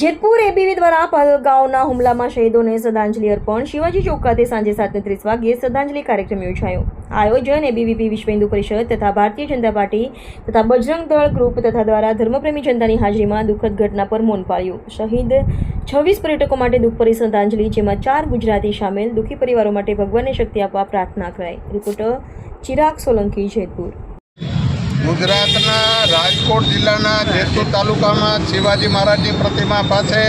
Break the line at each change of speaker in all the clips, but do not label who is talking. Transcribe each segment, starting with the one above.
જેતપુર એબીવી દ્વારા પહલગાંવના હુમલામાં શહીદોને શ્રદ્ધાંજલિ અર્પણ. શિવાજી ચોક ખાતે સાંજે સાતને ત્રીસ વાગ્યે શ્રદ્ધાંજલિ કાર્યક્રમ યોજાયો. આયોજન એબીવીપી વિશ્વ હિન્દુ પરિષદ તથા ભારતીય જનતા પાર્ટી તથા બજરંગ દળ ગ્રુપ તથા દ્વારા ધર્મપ્રેમી જનતાની હાજરીમાં દુઃખદ ઘટના પર મૌન પાળ્યું શહીદ છવ્વીસ પર્યટકો માટે દુઃખભરી શ્રદ્ધાંજલિ, જેમાં ચાર ગુજરાતી સામેલ દુઃખી પરિવારો માટે ભગવાનને શક્તિ આપવા પ્રાર્થના કરાઈ. રિપોર્ટર ચિરાગ સોલંકી, જેતપુર.
ગુજરાતના રાજકોટ જિલ્લાના જેતપુર તાલુકામાં શિવાજી મહારાજની પ્રતિમા પાસે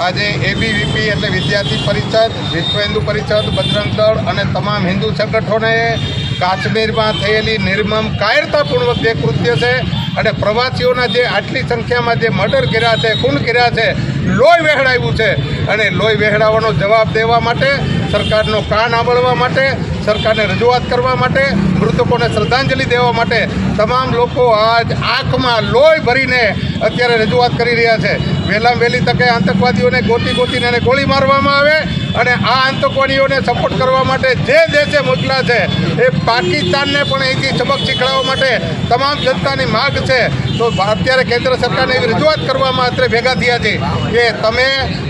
આજે એબીવીપી એટલે વિદ્યાર્થી પરિષદ, વિશ્વ હિન્દુ પરિષદ, બજરંગ અને તમામ હિન્દુ સંગઠનોએ કાશ્મીરમાં થયેલી નિર્મમ કાયરતાપૂર્વક જે કૃત્ય છે અને પ્રવાસીઓના જે આટલી સંખ્યામાં જે મર્ડર કર્યા છે, ખૂન કર્યા છે, લોહી વહેડાવ્યું છે. અને લોહી વહેડાવવાનો જવાબ દેવા માટે, સરકારનો કાન આંબળવા માટે સરકારને રજૂઆત કરવા માટે, મૃતકોને શ્રદ્ધાંજલિ દેવા માટે તમામ લોકો આજ આંખમાં લોહી ભરીને અત્યારે રજૂઆત કરી રહ્યા છે. વહેલામાં વહેલી તકે આતંકવાદીઓને ગોતી ગોતીને એને ગોળી મારવામાં આવે અને આ આતંકવાદીઓને સપોર્ટ કરવા માટે જે દેશે મોકલા છે એ પાકિસ્તાનને પણ અહીંથી સબક શીખડાવવા માટે તમામ જનતાની માગ છે. તો અત્યારે કેન્દ્ર સરકારને એવી રજૂઆત કરવામાં અત્રે ભેગા થયા છે કે તમે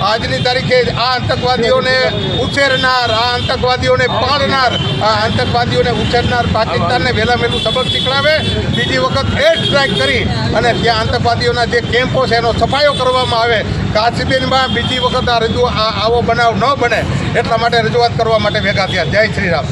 આજની તારીખે આ આતંકવાદીઓને ઉછેરનાર, આ આતંકવાદીઓને પાળનાર આ આતંકવાદીઓને ઉછેરનાર પાકિસ્તાનને વહેલા વહેલું સબક શીખડાવે. બીજી વખત એર સ્ટ્રાઇક કરી અને ત્યાં આતંકવાદીઓના જે કેમ્પો છે એનો સફાયો કરવામાં આવે. કાશ્મીરમાં બીજી વખત આ રજૂ આવો બનાવ ન બને એટલા માટે રજૂઆત કરવા માટે ભેગા થયા. જય શ્રી રામ.